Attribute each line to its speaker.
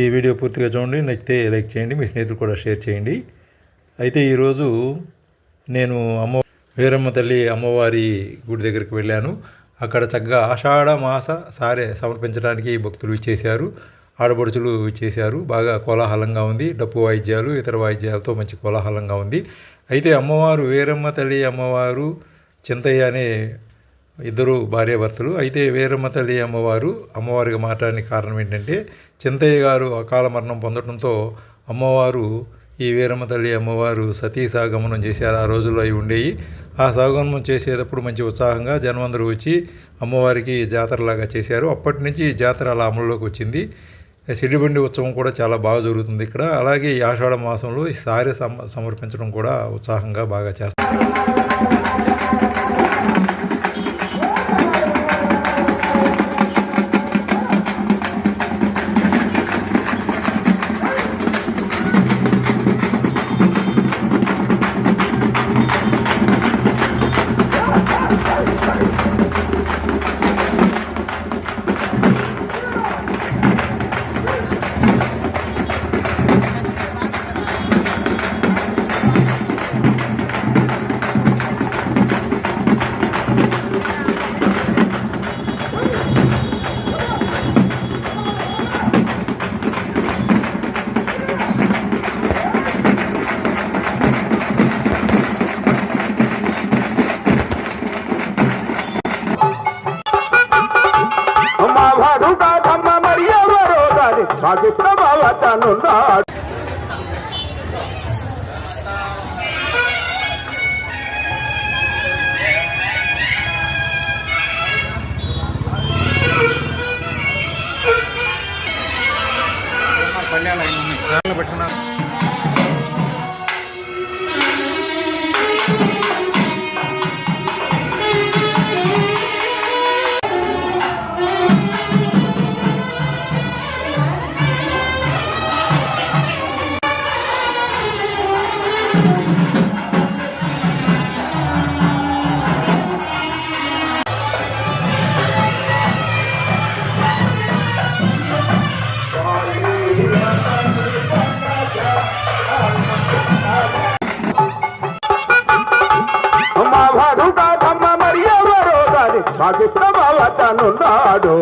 Speaker 1: ఈ వీడియో పూర్తిగా చూడండి నచ్చితే లైక్ చేయండి మీ స్నేహితులు కూడా షేర్ చేయండి. అయితే ఈరోజు నేను అమ్మ వీరమ్మ తల్లి అమ్మవారి గుడి దగ్గరికి వెళ్ళాను. అక్కడ చక్కగా ఆషాఢ మాస సారే సమర్పించడానికి భక్తులు ఇచ్చేశారు ఆడపడుచులు ఇచ్చేశారు. బాగా కోలాహలంగా ఉంది డప్పు వాయిద్యాలు ఇతర వాయిద్యాలతో మంచి కోలాహలంగా ఉంది. అయితే అమ్మవారు వీరమ్మ తల్లి అమ్మవారు చింతయ్య అనే ఇద్దరు భార్యాభర్తలు. అయితే వీరమ్మతల్లి అమ్మవారు అమ్మవారికి మారడానికి కారణం ఏంటంటే చింతయ్య గారు అకాల మరణం పొందడంతో అమ్మవారు ఈ వీరమ్మ తల్లి అమ్మవారు సతీ సాగమనం చేశారు. ఆ రోజుల్లో అవి ఉండేవి ఆ సాగమనం చేసేటప్పుడు మంచి ఉత్సాహంగా జనమందరూ వచ్చి అమ్మవారికి జాతరలాగా చేశారు. అప్పటి నుంచి ఈ జాతర అలా అమలులోకి వచ్చింది. సిడిబండి ఉత్సవం కూడా చాలా బాగా జరుగుతుంది ఇక్కడ. అలాగే ఈ ఆషాఢ మాసంలో ఈ సారి సమ సమర్పించడం కూడా ఉత్సాహంగా బాగా చేస్తారు.
Speaker 2: రాజు సాగి ప్రభావతనున్నాడు అమ్మవారు కాదమ్మ మరి ఎవరో దాని సాగి ప్రభావతనున్నాడు